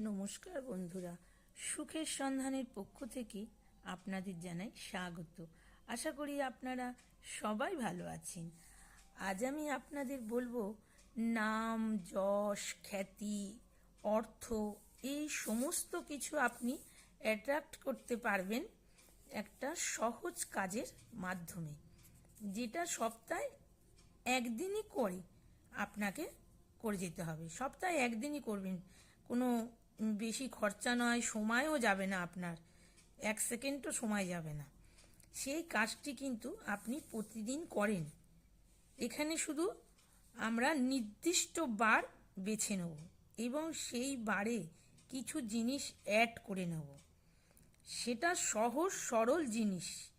নমস্কার বন্ধুরা। সুখের সন্ধানের পক্ষ থেকে আপনাদের জানাই স্বাগত। আশা করি আপনারা সবাই ভালো আছেন। আজ আমি আপনাদের বলব, নাম, যশ, খ্যাতি, অর্থ, এই সমস্ত কিছু আপনি অ্যাট্রাক্ট করতে পারবেন একটা সহজ কাজের মাধ্যমে। যেটা সপ্তাহে একদিনই করে আপনাকে করে যেতে হবে। সপ্তাহে একদিনই করবেন। কোনো বেশি খরচা নয়, সময়ও যাবে না আপনার। এক সেকেন্ডও সময় যাবে না। সেই কাজটি কিন্তু আপনি প্রতিদিন করেন। এখানে শুধু আমরা নির্দিষ্ট বার বেছে নেব এবং সেই বারে কিছু জিনিস অ্যাড করে নেব। সেটা সহজ, সরল জিনিস।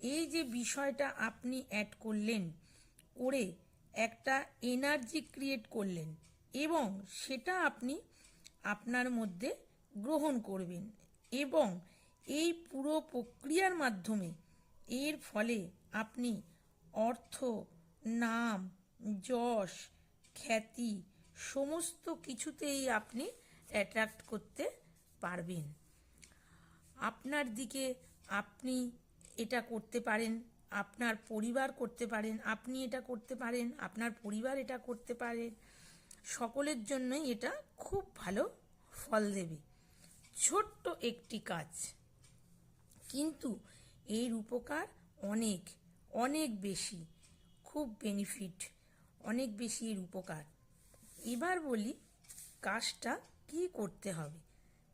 এই যে বিষয়টা আপনি অ্যাড করলেন, করে একটা এনার্জি ক্রিয়েট করলেন এবং সেটা আপনি আপনার মধ্যে গ্রহণ করবেন এবং এই পুরো প্রক্রিয়ার মাধ্যমে এর ফলে আপনি অর্থ, নাম, যশ, খ্যাতি সমস্ত কিছুতেই আপনি অ্যাট্রাক্ট করতে পারবেন। আপনার দিকে আপনি এটা করতে পারেন, আপনার পরিবার করতে পারেন, আপনি এটা করতে পারেন, আপনার পরিবার এটা করতে পারে। সকলের জন্যই এটা খুব ভালো ফল দেবে। ছোট্ট একটি কাজ। কিন্তু এর উপকার অনেক অনেক বেশি, খুব বেনিফিট অনেক বেশি এর উপকার। এবার বলি কাজটা কি করতে হবে।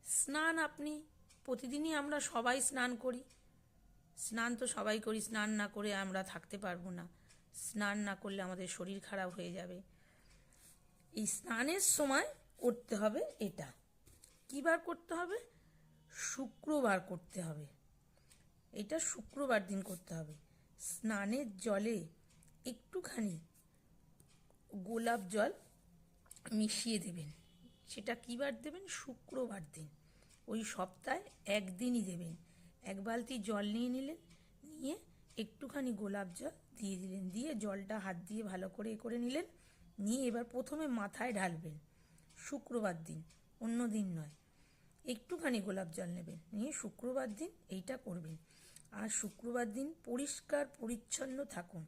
স্নান আপনি, প্রতিদিনই আমরা সবাই স্নান করি। স্নান তো সবাই করি, স্নান না করে আমরা থাকতে পারব না। স্নান না করলে আমাদের শরীর খারাপ হয়ে যাবে। এই স্নানের সময় করতে হবে এটা। কিবার করতে হবে? শুক্রবার করতে হবে। এটা শুক্রবার দিন করতে হবে। স্নানের জলে একটুখানি গোলাপ জল মিশিয়ে দেবেন। সেটা কিবার দেবেন? শুক্রবার দিন। ওই সপ্তাহে একদিনই দেবেন। এক বালতি জল নিয়ে নিলেন, নিয়ে একটুখানি গোলাপ জল দিয়ে দিলেন। দিয়ে জলটা হাত দিয়ে ভালো করে এ করে নিলেন। নিয়ে এবার প্রথমে মাথায় ঢালবেন। শুক্রবার দিন, অন্য দিন নয়। একটুখানি গোলাপ জল নেবেন নিয়ে শুক্রবার দিন এইটা করবেন। আর শুক্রবার দিন পরিষ্কার পরিচ্ছন্ন থাকুন।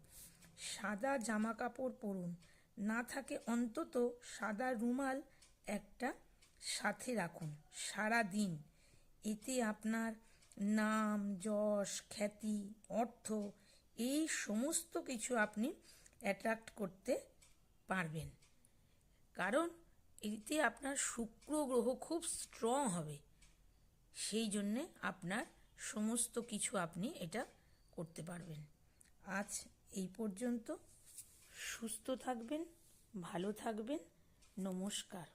সাদা জামা কাপড় পরুন। না থাকে অন্তত সাদা রুমাল একটা সাথে রাখুন সারা দিন এতে আপনার নাম, যশ, খ্যাতি, অর্থ এই সমস্ত কিছু আপনি অ্যাট্রাক্ট করতে পারবেন। কারণ এতে আপনার শুক্র গ্রহ খুব স্ট্রং হবে। সেই জন্যে আপনার সমস্ত কিছু আপনি এটা করতে পারবেন। আজ এই পর্যন্ত। সুস্থ থাকবেন, ভালো থাকবেন। নমস্কার।